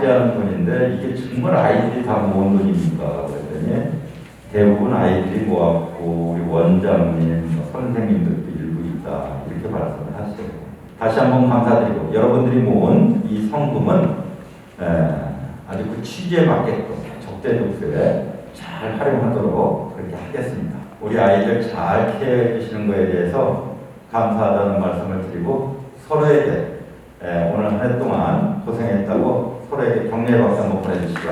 했는데 이게 정말 아이들이 다 모은 돈입니까? 그랬더니 대부분 아이들이 모았고 우리 원장님, 뭐 선생님들도 일부 있다 이렇게 말씀을 하세요. 다시 한번 감사드리고 여러분들이 모은 이 성금은 에, 아주 그 취지에 맞게끔 적재적소에 잘 활용하도록 그렇게 하겠습니다. 우리 아이들 잘 케어해 주시는 거에 대해서 감사하다는 말씀을 드리고 서로에게 에, 오늘 한 해 동안 고생했다고 서로에게 격려의 박수 한번 보내주시기